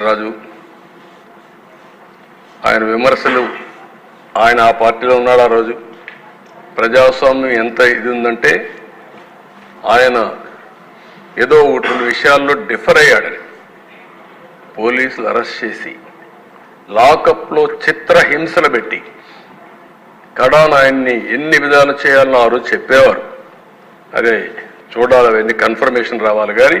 రాజు ఆయన విమర్శలు ఆయన ఆ పార్టీలో ఉన్నాడు ఆ రోజు? ప్రజాస్వామ్యం ఎంత ఇది ఉందంటే ఆయన ఏదో ఒకటి రెండు విషయాల్లో డిఫర్ అయ్యాడని పోలీసులు అరెస్ట్ చేసి లాకప్లో చిత్రహింసలు పెట్టి కడాన్ ఆయన్ని ఎన్ని విధాలు చేయాలని ఆ రోజు చెప్పేవారు. అదే చూడాలి అవన్నీ కన్ఫర్మేషన్ రావాలి కానీ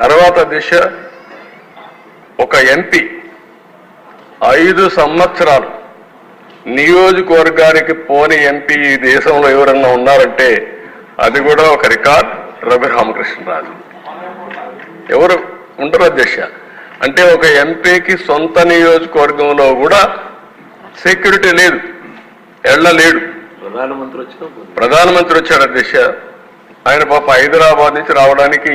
తర్వాత దిశ ఒక ఎంపీ. ఐదు సంవత్సరాలు నియోజకవర్గానికి పోని ఎంపీ ఈ దేశంలో ఎవరన్నా ఉన్నారంటే అది కూడా ఒక రికార్డ్ రవి రామకృష్ణరాజు ఎవరు ఉండరు అధ్యక్ష. అంటే ఒక ఎంపీకి సొంత నియోజకవర్గంలో కూడా సెక్యూరిటీ లేదు ఎళ్ళలేడు ప్రధానమంత్రి వచ్చిన ప్రధానమంత్రి వచ్చాడు అధ్యక్ష. ఆయన పాప హైదరాబాద్ నుంచి రావడానికి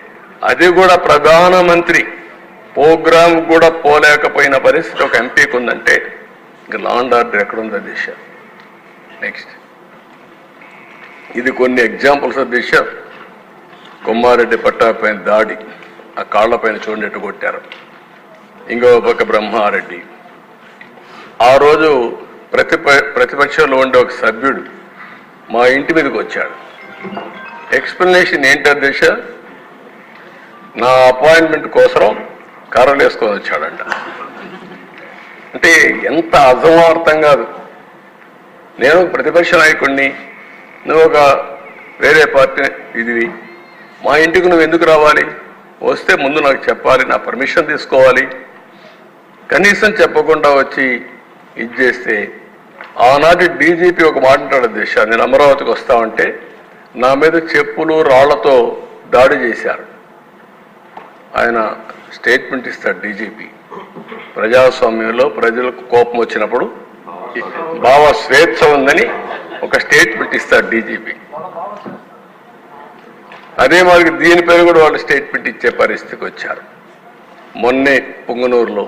అది కూడా ప్రధానమంత్రి ప్రోగ్రామ్ కూడా పోలేకపోయిన పరిస్థితి ఒక ఎంపీకి ఉందంటే ఇంక లాండ్ ఆర్డర్ ఎక్కడుంది దిశ. నెక్స్ట్ ఇది కొన్ని ఎగ్జాంపుల్స్ దిశ. కొమ్మారెడ్డి పట్టాపైన దాడి. ఆ కాళ్ళపైన చూడేట్టు కొట్టారు. ఇంకో పక్క బ్రహ్మారెడ్డి. ఆ రోజు ప్రతిప ప్రతిపక్షంలో ఉండే ఒక సభ్యుడు మా ఇంటి మీదకి వచ్చాడు. ఎక్స్ప్లెనేషన్ ఏంటి దిశ? నా అపాయింట్మెంట్ కోసం కర్రలు వేసుకొని వచ్చాడంట. అంటే ఎంత అసమార్థం కాదు. నేను ప్రతిపక్ష నాయకుడిని నువ్వు ఒక వేరే పార్టీ ఇది మా ఇంటికి నువ్వు ఎందుకు రావాలి? వస్తే ముందు నాకు చెప్పాలి నా పర్మిషన్ తీసుకోవాలి. కనీసం చెప్పకుండా వచ్చి ఇది చేస్తే ఆనాటి డీజీపీ ఒక మాట అంటాడు నేను అమరావతికి వస్తామంటే నా మీద చెప్పులు రాళ్ళతో దాడి చేశారు. ఆయన స్టేట్మెంట్ ఇస్తాడు డీజీపీ. ప్రజాస్వామ్యంలో ప్రజలకు కోపం వచ్చినప్పుడు భావ స్వేచ్ఛ ఉందని ఒక స్టేట్మెంట్ ఇస్తాడు డీజీపీ. అదే మరి దీనిపైన కూడా వాళ్ళు స్టేట్మెంట్ ఇచ్చే పరిస్థితికి వచ్చారు. మొన్నే పుంగనూరులో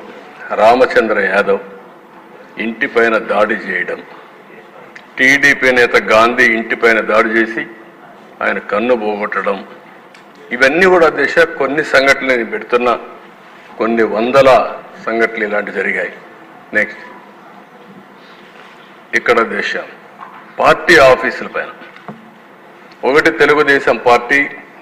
రామచంద్ర యాదవ్ ఇంటిపైన దాడి చేయడం టీడీపీ నేత గాంధీ ఇంటిపైన దాడి చేసి ఆయన కన్ను పోగొట్టడం ఇవన్నీ కూడా దిశ కొన్ని సంఘటనలు నేను పెడుతున్నా. కొన్ని వందల సంఘటనలు ఇలాంటి జరిగాయి. నెక్స్ట్ ఇక్కడ దిశ. పార్టీ ఆఫీసుల పైన. ఒకటి తెలుగుదేశం పార్టీ